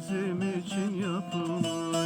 bizim için yapılmış